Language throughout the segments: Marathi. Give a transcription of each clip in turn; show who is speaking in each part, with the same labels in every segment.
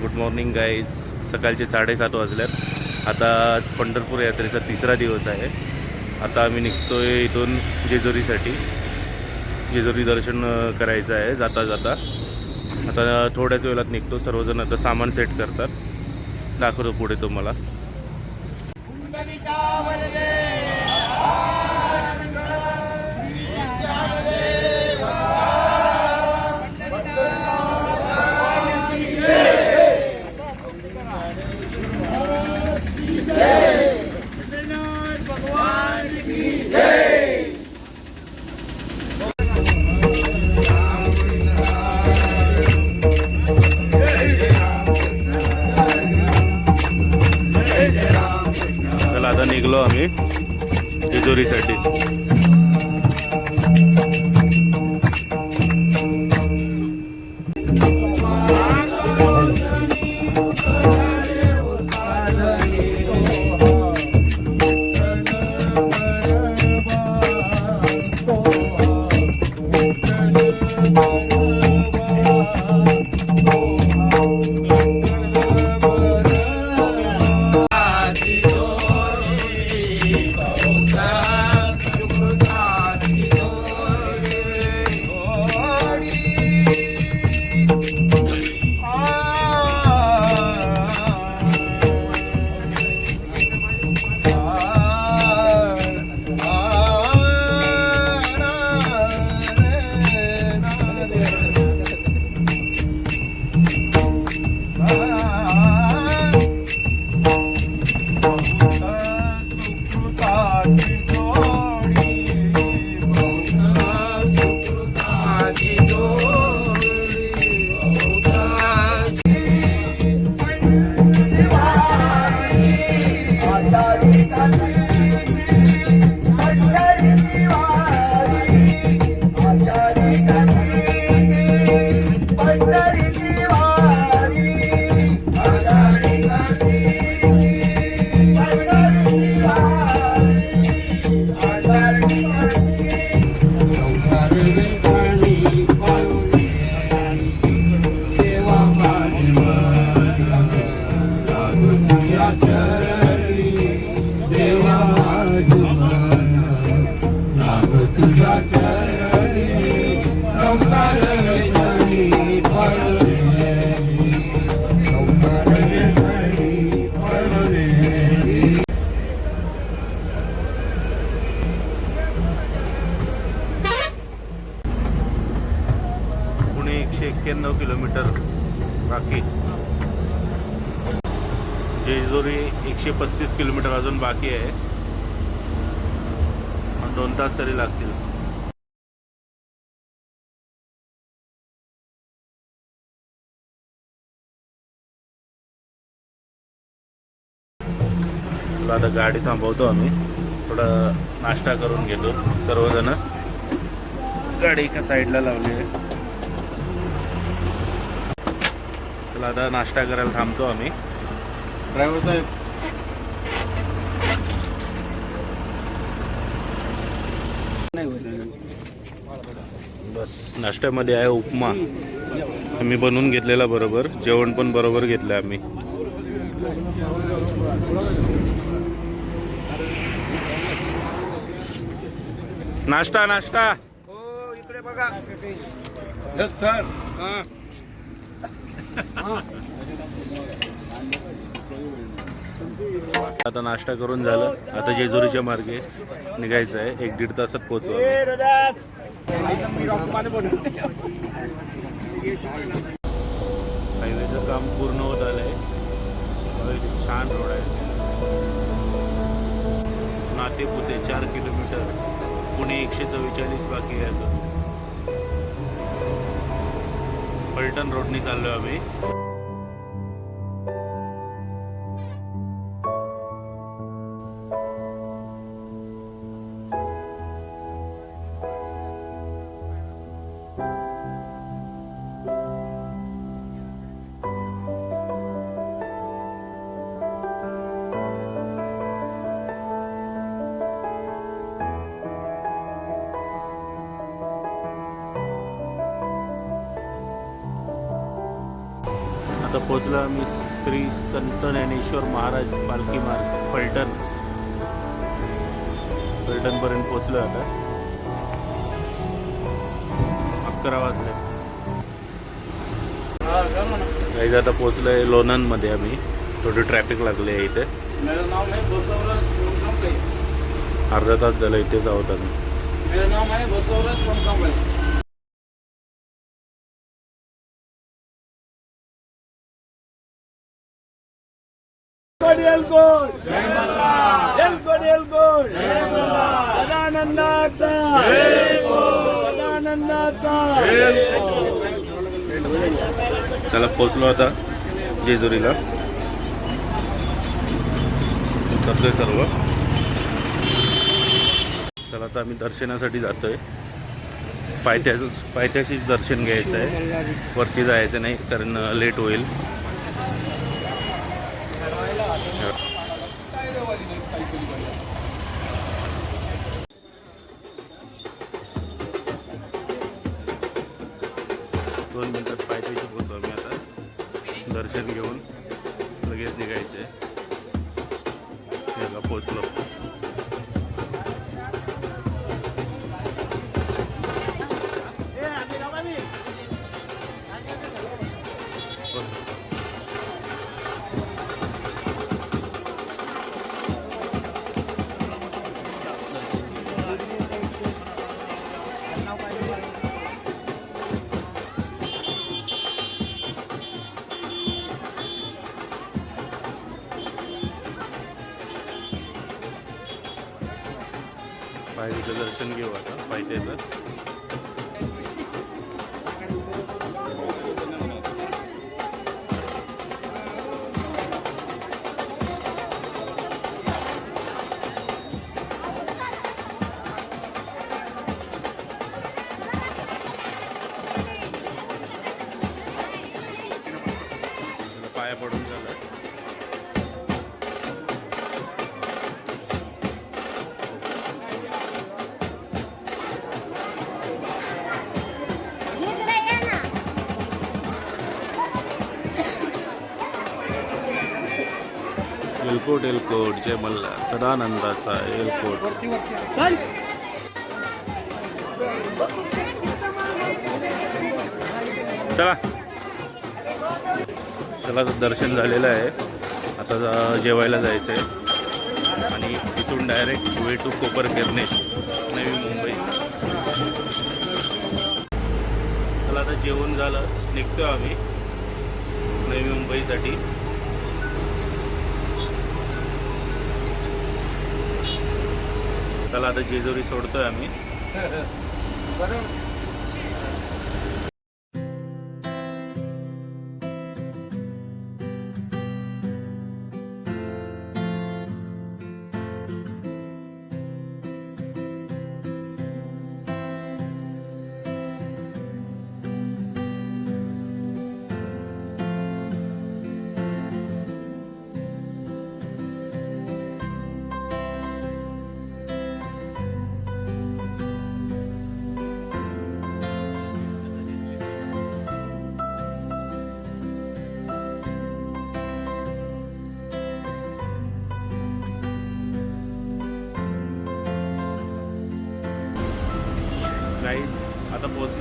Speaker 1: गुड मॉर्निंग गाईज सकाळचे साडेसात वाजल्यात. आता आज पंढरपूर यात्रेचा तिसरा दिवस आहे. आता आम्ही निघतो आहे इथून जेजुरीसाठी. जेजुरी दर्शन करायचं आहे जाता जाता. आता थोड्याच वेळात निघतो. सर्वजण आता सामान सेट करतात. दाखवतो पुढे तुम्हाला. निघलो आम्ही तिजोरीसाठी. एकशे एक्क्याण्णव किलोमीटर बाकी. जेजुरी एकशे पस्तीस किलोमीटर अजून बाकी आहे. दोन तास तरी लागतील. आता गाडी थांबवतो आम्ही. थोडा नाश्ता करून घेतो सर्वजण. गाडी एका साईडला लावली आहे. चला आता नाश्ता करायला थांबतो आम्ही. ड्रायव्हर साहेब नाश्त्यामध्ये आहे उपमा. आम्ही बनवून घेतलेला बरोबर. जेवण पण बरोबर घेतलं आम्ही. नाश्ता नाश्ता.
Speaker 2: हो इकडे बघा. सर
Speaker 1: आता नाश्ता करून झालं. आता जेजुरीच्या मार्गे निघायचं आहे. एक दीड तासात पोहोचू आम्ही. हायवेचं काम पूर्ण होत आलंय. आहे छान रोड आहे. नातेपुते चार किलोमीटर पुणे एकशे चव्वेचाळीस बाकी आहे पलटन पलटण चाललो आम्ही. आता पोचलो आम्ही श्री संत ज्ञानेश्वर महाराज पालखी मार्ग पलटण पलटणपर्यंत पोचलो आता. अकरा वाजले. आता पोचलो आहे लोणंदमध्ये आम्ही. थोडी ट्रॅफिक लागली आहे इथे अर्धा तास झालं इथेच आहोत आम्ही
Speaker 2: मेरा नाम है बसवराज सोनकांबळे एलकोट एलकोट एलकोट आनंदाचा. सदानंदाचा.
Speaker 1: चला पोचलो आता जेजुरीला. करतोय सर्व. चला आता आम्ही दर्शनासाठी जातोय. पायथ्याचं पायथ्याशीच दर्शन घ्यायचं आहे. वरती जायचं नाही कारण लेट होईल. पायरीचं दर्शन घेऊ आता पायथ्याचं. एलकोट एलकोट जय मल्ला सदानंदाचा एलकोट चला. चला तर दर्शन झालेलं आहे. आता जा- जेवायला जायचं आहे आणि तिथून डायरेक्ट वे टू कोपर फिरणे नवी मुंबई. चला आता जेवण झालं. निघतो आम्ही नवी मुंबईसाठी. चला आता जेजुरी सोडतोय आम्ही.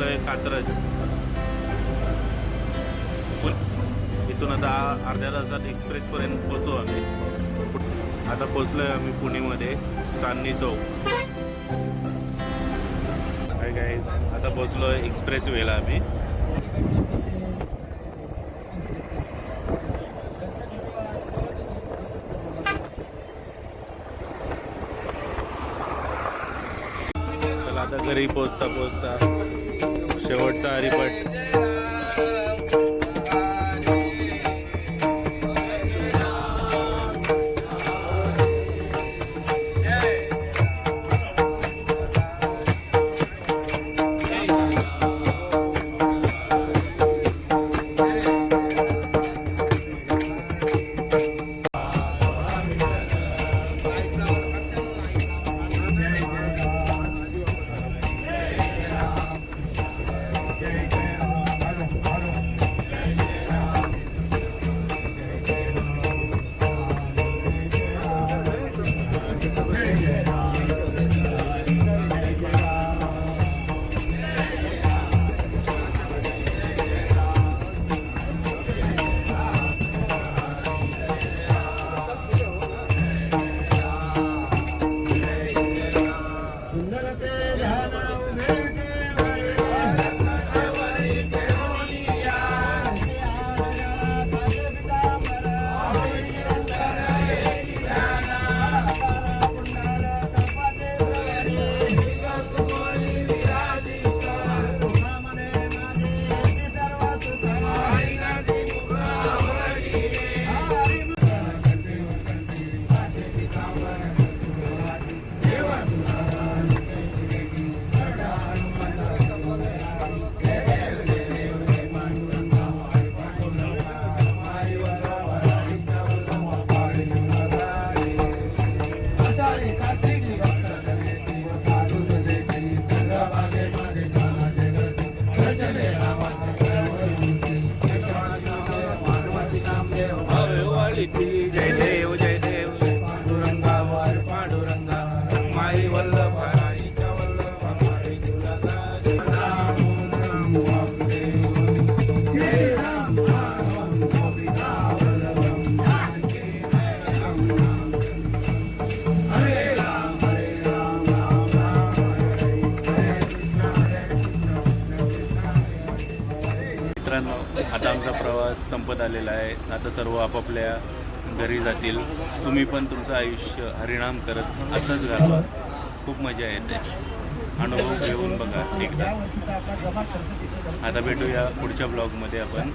Speaker 1: आता कात्रज. इथून आता अर्ध्या तासात एक्सप्रेसपर्यंत पोचू आम्ही. आता पोचलोय आम्ही पुणेमध्ये चांदणी चौक. काय गाईज आता आहे एक्सप्रेस वेला आम्ही. चला आता घरी पोचता पोचता शेवटचा हरिपट भगवती जय आता आमचा प्रवास संपत आलेला आहे. आता सर्व आपापल्या घरी जातील. तुम्ही पण तुमचं आयुष्य हरिणाम करत असंच घालवा. खूप मजा येते. अनुभव घेऊन बघा एकदा. आता भेटूया पुढच्या ब्लॉगमध्ये आपण.